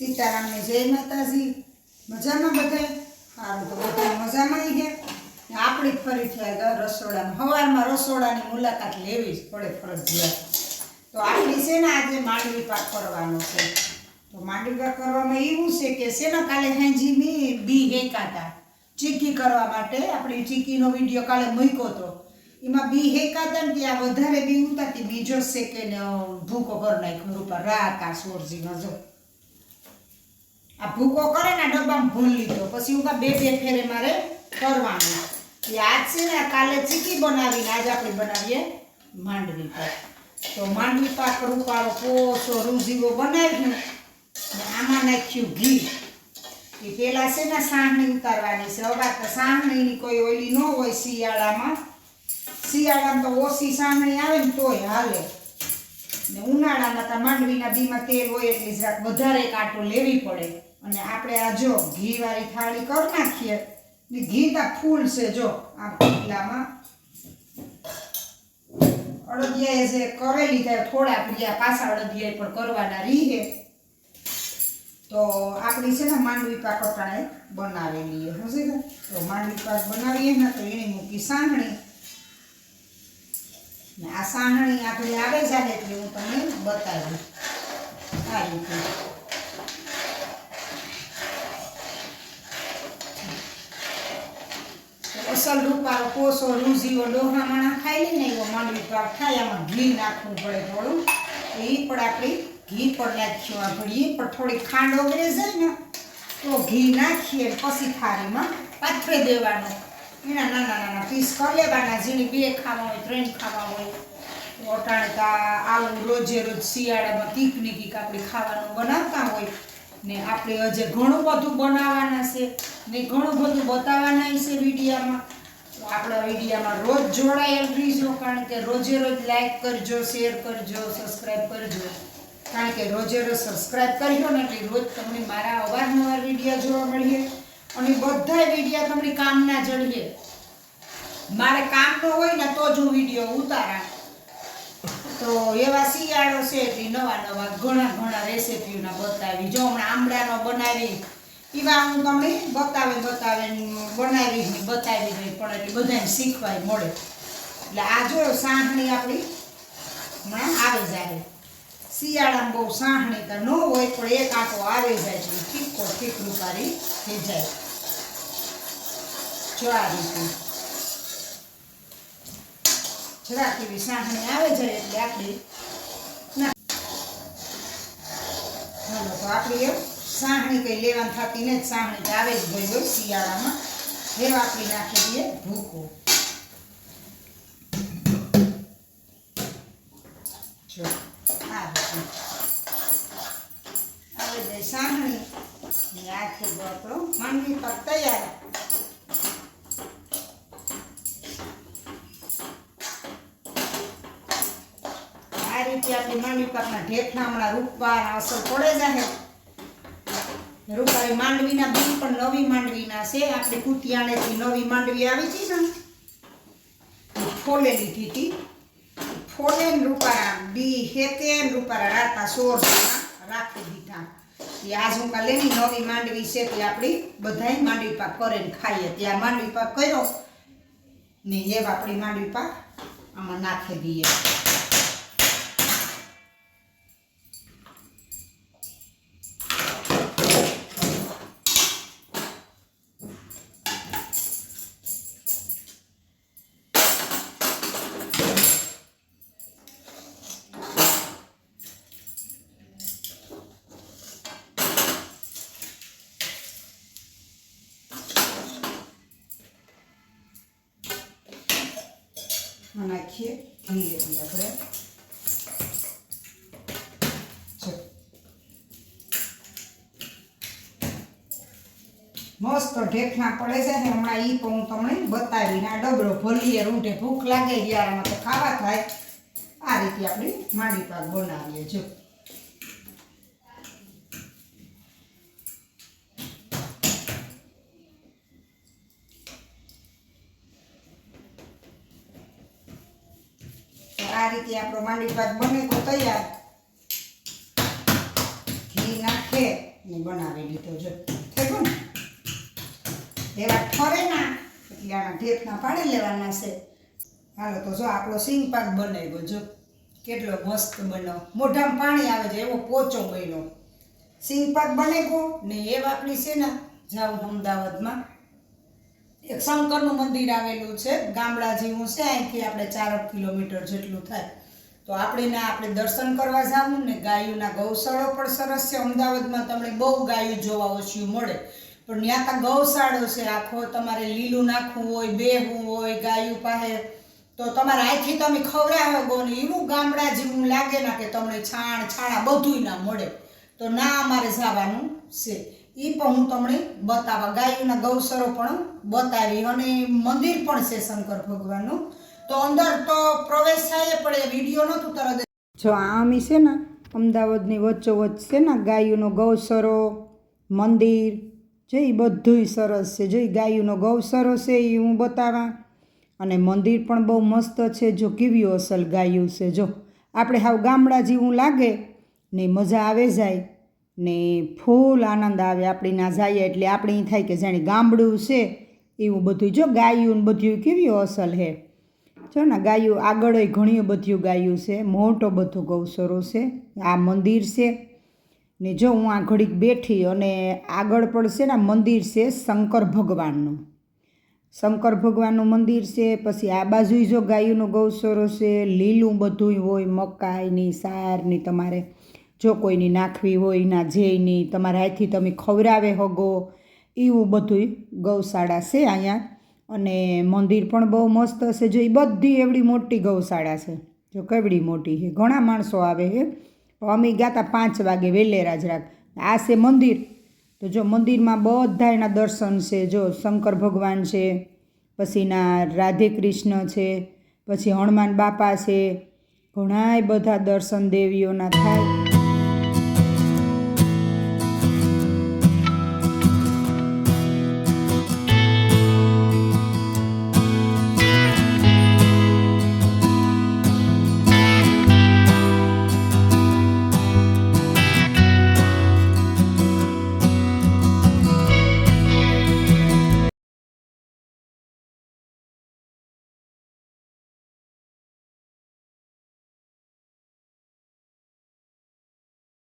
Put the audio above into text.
સીતારામની જય માતાજી. મજામાં બધે? સારું, તો બધા મજામાં ગયા? આપણી ફરીથી આગળ રસોડામાં સવારમાં રસોડાની. મુલાકાત લેવી જ પડે ફરજિયાત. તો આપણી છે ને આજે માંડવી પાક કરવાનો છે. તો માંડવી પાક કરવામાં એવું છે કે શેના કાલે હાંજી મેં બી હેકાતા ચીકી કરવા માટે આપણે ચીકીનો વીડિયો કાલે મૂક્યો હતો એમાં બી હેકાતા ને ત્યાં વધારે બી ઉતારતી બીજો છે કે ને ભૂકો કરી નાખ્યો ઉપર રાત આ સોરજી જો આ ભૂકો કરે ને ડબ્બામાં ભૂલ લીધો. પછી હું બે બે ફેરે મારે કરવાનું. એ આજ છે ને કાલે ચીકી બનાવીને આજ આપણે બનાવીએ માંડવી પાક. તો માંડવી પાક રૂપાળો પોસો રૂઝીવો બનાવ્યું. આમાં નાખ્યું ઘી. એ પેલા છે ને સાહણી ઉતારવાની છે. હવે તો સાહણીની કોઈ ઓલી ન હોય શિયાળામાં. શિયાળામાં તો ઓછી સાહણી આવે ને તોય હાલે. ને ઉનાળામાં તો માંડવીના બીમાં તેલ હોય એટલે જરાક વધારે કાંટો લેવી પડે. અને આપણે આ જો ઘીવાળી થાળી કરી નાખીએ. ઘી તો ફૂલ છે જો, આ પતલામાં અડદિયા જે કરેલી થાય થોડા પ્રિયા પાછા અડદિયા પણ કરવાના રીહે તો આપણી છે ને માંડવી પાક અટાણે બનાવેલી સમજી ને? તો માંડવી પાક બનાવીએ ને તો એની મૂકી સાંઘણી આ સાંહણી આપણે આવે છે, એટલે હું તમને બતાવી. આ રીતે. તો રૂપાળો કોસો રૂઝીઓ ડોહામાણા ખાઈ લઈને એવો માંડવી પાક થાય આમાં ઘી નાખવું પડે થોડું. એ પણ આપણે ઘી પણ નાખ્યું આ ઘડીએ, પણ થોડી ખાંડ ઓગળે જાય ને, તો ઘી નાખીએ પછી થાળીમાં પાથરે દેવાનું. એના નાના નાના પીસ કરી લેવાના જેની બે ખાવા હોય, ત્રણ ખાવા હોય. અટાણે આવું રોજે રોજ શિયાળામાં કીક ને કીક આપણે ખાવાનું બનાવતા હોય. ને આપણે આજે ઘણું બધું બનાવવાના છે ને ઘણું બધું બતાવવાના છે વિડીયામાં. આપણા વિડીયામાં રોજ જોડાયેલ રહીજો, કારણ કે રોજે રોજ લાઈક કરજો શેર કરજો સબસ્ક્રાઈબ કરજો. કારણ કે રોજે રોજ સબસ્ક્રાઈબ કરજો ને એટલે રોજ તમને મારા અવારનવાર વિડીયા જોવા મળીએ અને બધા વિડીયા તમને કામના જડીએ મારે કામ ન હોય ને તો જ હું વીડિયો ઉતારા. તો એવા શિયાળો છે એટલે નવા નવા ઘણા ઘણા રેસીપીઓના બતાવી. જો હમણાં આમળાનો બનાવી એવા હું તમને બતાવે બતાવે બનાવી ને બતાવી દઈ, પણ એટલે બધાને શીખવાય મળે. એટલે આ જો સાંહણી આપણી, હમણાં આવે જાય. શિયાળામાં બહુ સાંહણી તો ન હોય, પણ એક આંટો આવે જાય છે, ઠીકો ઠીક રૂપારી થઈ જાય. જો આ રીતે. જરાક એવી સાહણી આવે જાય એટલે આપણી. તો આપણી સાહણી કંઈ લેવાની થતી ને સાહણી તો આવે જ ગઈ હોય શિયાળામાં. હવે આપણે નાખી દઈએ ભૂકો. જો, આ જાય સાહણી. આખી આપણો માંડવી પાક તૈયાર. આ માંડવી પાકના ઢેઠના હમણાં રૂપવાના અસર પડે જાહે. રૂપારી માંડવીના બી પણ નવી માંડવીના છે. આપણે કુતિયાણેથી નવી માંડવી આવી હતી ને ફોલે લીધી હતી ફોલે ને રૂપારા બી હેતે ને રૂપારા રાતા સોર રાખી દીધા. એ આજ હું કાલે ની નવી માંડવી છે તે આપણી બધાય માંડવી પાક કરે ને ખાઈએ. ત્યાં માંડવી પાક કર્યો ને એ આપણી માંડવી પાક આમાં નાખી દઈએ. નાખીએ ઘી એવી આપણે મસ્ત ઢેફના પડે છે ને હમણાં ઈ પણ હું તમને બતાવીને આ ડબરો ભલીએ રૂંઢે ભૂખ લાગે યારમાં તો ખાવા થાય. આ રીતે આપણે માંડી પાક બનાવીએ. જો. રીતે આપણો માંડી પાક બને તો તૈયાર. ઘી નાખે ને બનાવી લીધો જો. થયું ને? એવા ઠરે ના એટલે આના ઢેપના પાડી લેવાના છે. હાલો તો જો આપણો સિંગ પાક બનાવ્યો જો. કેટલો મસ્ત બન્યો. મોઢામાં પાણી આવે છે, એવો પોચો બન્યો. સિંગ પાક બને બનાવ્યો ને એ આપણી છે ને જાઉં અમદાવાદમાં. એક શંકરનું મંદિર આવેલું છે, ગામડા જેવું છે, અહીંથી આપણે ચાર કિલોમીટર જેટલું થાય. તો આપણે ને આપણે દર્શન કરવા જવું ને ગાયોના ગૌશાળો પણ સરસ છે. અમદાવાદમાં તમને બહુ ગાયું જોવા ઓછું મળે. પણ ત્યાં તો ગૌશાળો છે આખો. તમારે લીલું નાખવું હોય, બેહવું હોય, ગાયું પાસે. તો તમારે અહીંથી તમે ખવડાવો ને એવું ગામડા જેવું લાગે ના કે તમને છાણ, છાણા બધુંય ના મળે. તો ના અમારે જવાનું છે. એ પણ હું તમને બતાવવા ગાયોના ગૌસરો પણ બતાવી અને મંદિર પણ છે શંકર ભગવાનનું. તો અંદર તો પ્રવેશ થાય, પણ એ વીડિયો નહોતું તરત જો આ અમી છે ને, અમદાવાદની વચ્ચોવચ્ચ છે ને ગાયોનો ગૌસરો, મંદિર, જો એ બધુંય સરસ છે. જો એ ગાયોનો ગૌસરો છે એ હું બતાવા. અને મંદિર પણ બહુ મસ્ત છે. જો કેવી અસલ ગાયું છે. જો, આપણે હાવ ગામડા જેવું લાગે ને મજા આવે જાય. ને ફૂલ આનંદ આવે આપણી ના જઈએ એટલે આપણે એ થાય કે જાણે ગામડું છે, એવું બધું. જો ગાયું બધું કેવી અસલ હે? જો ને ગાયું આગળ ઘણી બધું ગાયું છે, મોટો બધો ગૌસરો છે, આ મંદિર છે. ને જો હું આ ઘડીક બેઠી અને આગળ પણ છે ને મંદિર છે શંકર ભગવાનનું. શંકર ભગવાનનું મંદિર છે, પછી આ બાજુ જો ગાયુંનો ગૌસરો છે, લીલું બધું હોય, મકાઈની, સારની તમારે જો કોઈની નાખવી હોય, ના જેની તમારા હાથથી તમે ખવડાવે હગો, એવું બધું ગૌશાળા છે અહીંયા. અને મંદિર પણ બહુ મસ્ત છે જો એ બધી એવડી મોટી ગૌશાળા છે. જો કેવડી મોટી છે. ઘણા માણસો આવે છે. અમે ગયા હતા પાંચ વાગે વેલેરા જ રાખ. આ છે મંદિર. તો જો મંદિરમાં બધા એના દર્શન છે. જો શંકર ભગવાન છે પછીના રાધે કૃષ્ણ છે, પછી હનુમાન બાપા છે. ઘણાય બધા દર્શન દેવીઓના થાય.